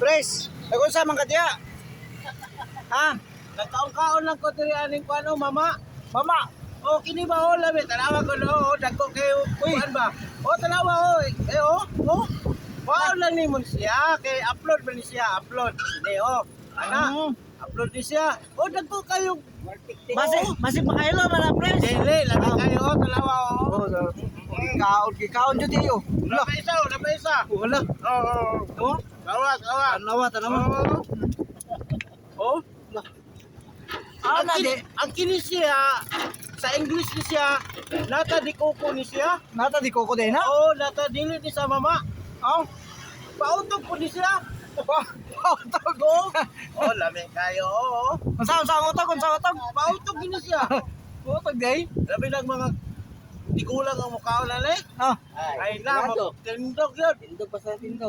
Pres, kung sa man ka diya? Ha? Nagkaon-kaon lang ko diri aning kuano mama. Mama, O kini ba o labi tanawa ko no, dagko kayo kuan ba. O tanawa o, eh o, o. Wow lang ni mon siya kay upload ba ni siya, upload. Ni o. Ana, Mm. upload ni siya. O dagko kayo. Basi, basi pa kayo na pres. Dili, labi kayo o, tanawa o. Oh, kaon, kaon jud iyo. Wala. Labi isa, o, labi isa. Wala. Oo. Oh, Kawat, kawat. Tanawa, tanawa. Oh. Ah, ang, di. ang kini siya, sa English ni siya, nata di koko ni siya. Nata di ko ko din ha. Oo, nata dili ni sa mama. Oh. Pautog po ni siya. Pa, pautog. Oo. Oh, lami kayo. Oo. Unsa unsa ang utog, unsa utog? Pautog ni siya. Utog day. Labi lang mga tigulang ang mukha na eh. Ah, Ay na, tindog yun. tindog pa sa tindog.